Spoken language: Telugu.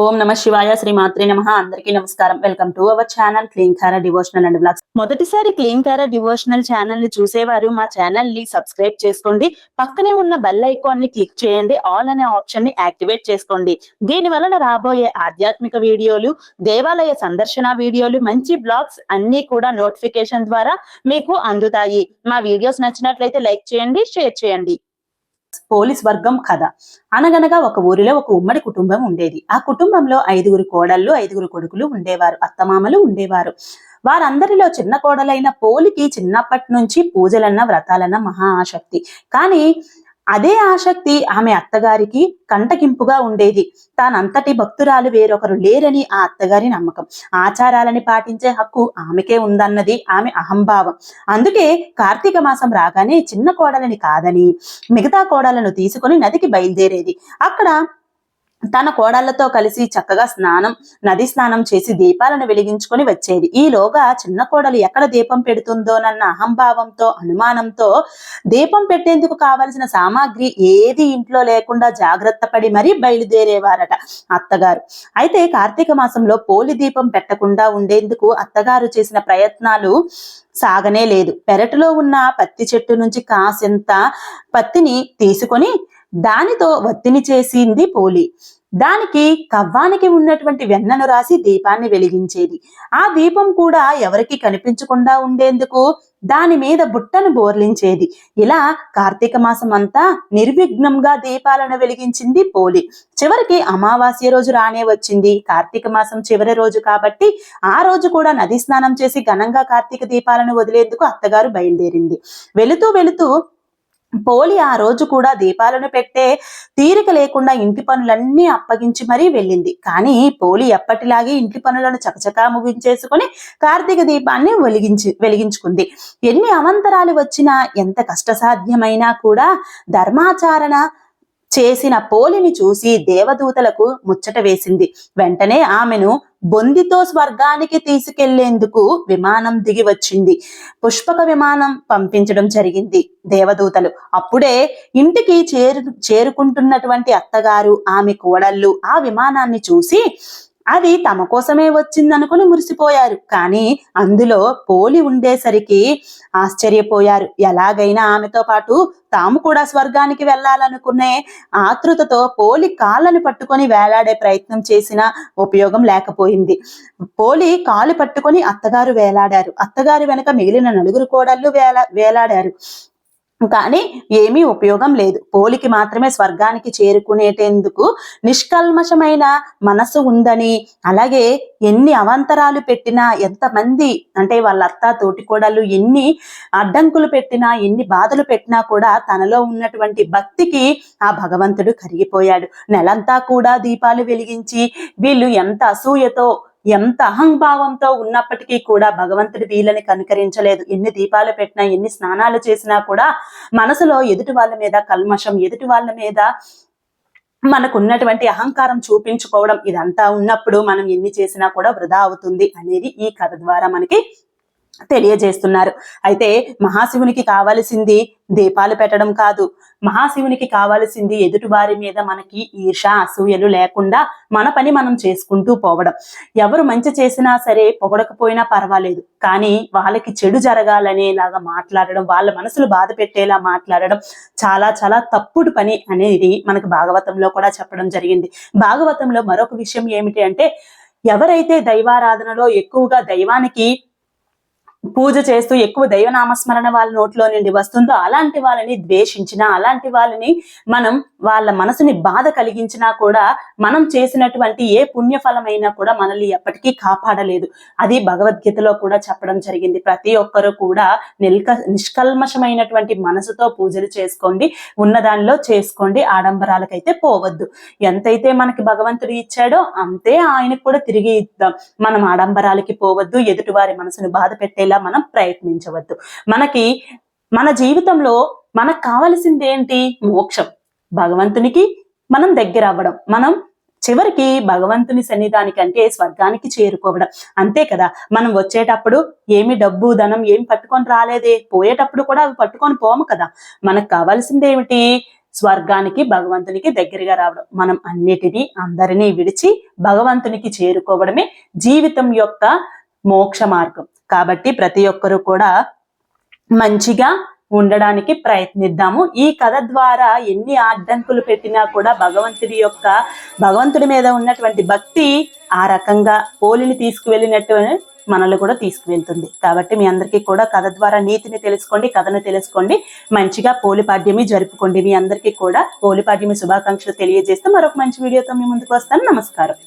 ఓం నమ శివాయ శ్రీ మాత్రే నమ. అందరికీ నమస్కారం. Welcome to our channel clean Kara devotional and blogs మొదటిసారి క్లీన్ కారా డివోషనల్ ఛానల్ని చూసేవారు మా ఛానల్ని సబ్స్క్రైబ్ చేసుకోండి. పక్కనే ఉన్న బెల్ ఐకాన్ని క్లిక్ చేయండి. ఆల్ అనే ఆప్షన్ని యాక్టివేట్ చేసుకోండి. దీని వలన రాబోయే ఆధ్యాత్మిక వీడియోలు దేవాలయ సందర్శన వీడియోలు మంచి బ్లాగ్స్ అన్ని కూడా నోటిఫికేషన్ ద్వారా మీకు అందుతాయి. మా వీడియోస్ నచ్చినట్లయితే లైక్ చేయండి షేర్ చేయండి. పోలీస్ వర్గం కథ. అనగనగా ఒక ఊరిలో ఒక ఉమ్మడి కుటుంబం ఉండేది. ఆ కుటుంబంలో ఐదుగురు కోడళ్ళు ఐదుగురు కొడుకులు ఉండేవారు. అత్తమామలు ఉండేవారు. వారందరిలో చిన్న కోడలైన పోలికి చిన్నప్పటి నుంచి పూజలన్న వ్రతాలన్న మహా ఆసక్తి. కానీ అదే ఆసక్తి ఆమె అత్తగారికి కంటకింపుగా ఉండేది. తానంతటి భక్తురాలు వేరొకరు లేరని ఆ అత్తగారి నమ్మకం. ఆచారాలని పాటించే హక్కు ఆమెకే ఉందన్నది ఆమె అహంభావం. అందుకే కార్తీక మాసం రాగానే చిన్న కోడలని కాదని మిగతా కోడలను తీసుకొని నదికి బయలుదేరేది. అక్కడ తన కోడళ్ళతో కలిసి చక్కగా స్నానం నది స్నానం చేసి దీపాలను వెలిగించుకొని వచ్చేది. ఈలోగా చిన్న కోడలు ఎక్కడ దీపం పెడుతుందోనన్న అహంభావంతో అనుమానంతో దీపం పెట్టేందుకు కావలసిన సామాగ్రి ఏది ఇంట్లో లేకుండా జాగ్రత్త పడి మరీ బయలుదేరేవారట అత్తగారు. అయితే కార్తీక మాసంలో పోలి దీపం పెట్టకుండా ఉండేందుకు అత్తగారు చేసిన ప్రయత్నాలు సాగనే లేదు. పెరటిలో ఉన్న పత్తి చెట్టు నుంచి కాసింత పత్తిని తీసుకొని దానితో వత్తిని చేసింది పోలి. దానికి కవ్వానికి ఉన్నటువంటి వెన్నను రాసి దీపాన్ని వెలిగించేది. ఆ దీపం కూడా ఎవరికి కనిపించకుండా ఉండేందుకు దాని మీద బుట్టను బోర్లించేది. ఇలా కార్తీక మాసం అంతా నిర్విఘ్నంగా దీపాలను వెలిగించింది పోలి. చివరికి అమావాస్య రోజు రానే వచ్చింది. కార్తీక మాసం చివరి రోజు కాబట్టి ఆ రోజు కూడా నది స్నానం చేసి ఘనంగా కార్తీక దీపాలను వదిలేందుకు అత్తగారు బయలుదేరింది. వెళుతూ వెళుతూ పోలి ఆ రోజు కూడా దీపాలను పెట్టే తీరిక లేకుండా ఇంటి పనులన్నీ అప్పగించి మరీ వెళ్ళింది. కానీ పోలి ఎప్పటిలాగే ఇంటి పనులను చకచకా ముగించేసుకుని కార్తీక దీపాన్ని వెలిగించి వెలిగించుకుంది. ఎన్ని అవంతరాలు వచ్చినా ఎంత కష్టసాధ్యమైనా కూడా ధర్మాచారణ చేసిన పోలిని చూసి దేవదూతలకు ముచ్చట వేసింది. వెంటనే ఆమెను బొందితో స్వర్గానికి తీసుకెళ్ళేందుకు విమానం దిగి వచ్చింది. పుష్పక విమానం పంపించడం జరిగింది దేవదూతలు. అప్పుడే ఇంటికి చేరు చేరుకుంటున్నటువంటి అత్తగారు ఆమె కోడళ్ళు ఆ విమానాన్ని చూసి అది తమ కోసమే వచ్చిందనుకుని మురిసిపోయారు. కానీ అందులో పోలి ఉండేసరికి ఆశ్చర్యపోయారు. ఎలాగైనా ఆమెతో పాటు తాము కూడా స్వర్గానికి వెళ్ళాలనుకునే ఆతృతతో పోలి కాళ్ళని పట్టుకొని వేలాడే ప్రయత్నం చేసినా ఉపయోగం లేకపోయింది. పోలి కాలు పట్టుకొని అత్తగారు వేలాడారు. అత్తగారు వెనక మిగిలిన నలుగురు కోడళ్ళు వేలా వేలాడారు. కానీ ఏమీ ఉపయోగం లేదు. పోలికి మాత్రమే స్వర్గానికి చేరుకునేటందుకు నిష్కల్మషమైన మనసు ఉందని అలాగే ఎన్ని అవంతరాలు పెట్టినా ఎంతమంది అంటే వాళ్ళ అత్త తోటికోడలు ఎన్ని అడ్డంకులు పెట్టినా ఎన్ని బాధలు పెట్టినా కూడా తనలో ఉన్నటువంటి భక్తికి ఆ భగవంతుడు కరిగిపోయాడు. నెలంతా కూడా దీపాలు వెలిగించి వీళ్ళు ఎంత అసూయతో ఎంత అహంభావంతో ఉన్నప్పటికీ కూడా భగవంతుడి వీళ్ళని కనుకరించలేదు. ఎన్ని దీపాలు పెట్టినా ఎన్ని స్నానాలు చేసినా కూడా మనసులో ఎదుటి వాళ్ళ మీద కల్మషం ఎదుటి వాళ్ళ మీద మనకు ఉన్నటువంటి అహంకారం చూపించుకోవడం ఇదంతా ఉన్నప్పుడు మనం ఎన్ని చేసినా కూడా వృధా అవుతుంది అనేది ఈ కథ ద్వారా మనకి తెలియజేస్తున్నారు. అయితే మహాశివునికి కావలసింది దీపాలు పెట్టడం కాదు. మహాశివునికి కావలసింది ఎదుటి వారి మీద మనకి ఈర్ష అసూయలు లేకుండా మన పని మనం చేసుకుంటూ పోవడం. ఎవరు మంచి చేసినా సరే పొగడకపోయినా పర్వాలేదు. కానీ వాళ్ళకి చెడు జరగాలనేలాగా మాట్లాడడం వాళ్ళ మనసులు బాధ పెట్టేలా మాట్లాడడం చాలా చాలా తప్పుడు పని అనేది మనకు భాగవతంలో కూడా చెప్పడం జరిగింది. భాగవతంలో మరొక విషయం ఏమిటి అంటే ఎవరైతే దైవారాధనలో ఎక్కువగా దైవానికి పూజ చేస్తూ ఎక్కువ దైవ నామస్మరణ వాళ్ళ నోట్లో నుండి వస్తుందో అలాంటి వాళ్ళని ద్వేషించినా అలాంటి వాళ్ళని మనం వాళ్ళ మనసుని బాధ కలిగించినా కూడా మనం చేసినటువంటి ఏ పుణ్యఫలమైనా కూడా మనల్ని ఎప్పటికీ కాపాడలేదు. అది భగవద్గీతలో కూడా చెప్పడం జరిగింది. ప్రతి ఒక్కరూ కూడా నిల్క నిష్కల్మషమైనటువంటి మనసుతో పూజలు చేసుకోండి. ఉన్న దానిలో చేసుకోండి. ఆడంబరాలకైతే పోవద్దు. ఎంతైతే మనకి భగవంతుడు ఇచ్చాడో అంతే ఆయనకు కూడా తిరిగి ఇద్దాం. మనం ఆడంబరాలకి పోవద్దు. ఎదుటివారి మనసును బాధ పెట్టేలా మనం ప్రయత్నించవద్దు. మనకి మన జీవితంలో మనకు కావలసింది ఏంటి? మోక్షం. భగవంతునికి మనం దగ్గర అవ్వడం. మనం చివరికి భగవంతుని సన్నిధానికి అంటే స్వర్గానికి చేరుకోవడం. అంతే కదా? మనం వచ్చేటప్పుడు ఏమి డబ్బు ధనం ఏమి పట్టుకొని రాలేదే? పోయేటప్పుడు కూడా అవి పట్టుకొని పోము కదా? మనకు కావాల్సింది ఏమిటి? స్వర్గానికి భగవంతునికి దగ్గరగా రావడం. మనం అన్నిటినీ అందరినీ విడిచి భగవంతునికి చేరుకోవడమే జీవితం యొక్క మోక్ష మార్గం కాబట్టి ప్రతి ఒక్కరూ కూడా మంచిగా ఉండడానికి ప్రయత్నిద్దాము. ఈ కథ ద్వారా ఎన్ని అడ్డంకులు పెట్టినా కూడా భగవంతుడి యొక్క భగవంతుడి మీద ఉన్నటువంటి భక్తి ఆ రకంగా పోలిని తీసుకువెళ్ళినట్టు మనల్ని కూడా తీసుకువెళ్తుంది. కాబట్టి మీ అందరికీ కూడా కథ ద్వారా నీతిని తెలుసుకోండి కథను తెలుసుకోండి మంచిగా పోలిపాడ్యమి జరుపుకోండి. మీ అందరికీ కూడా పోలిపాడ్యమి శుభాకాంక్షలు తెలియజేస్తూ మరొక మంచి వీడియోతో మీ ముందుకు వస్తాను. నమస్కారం.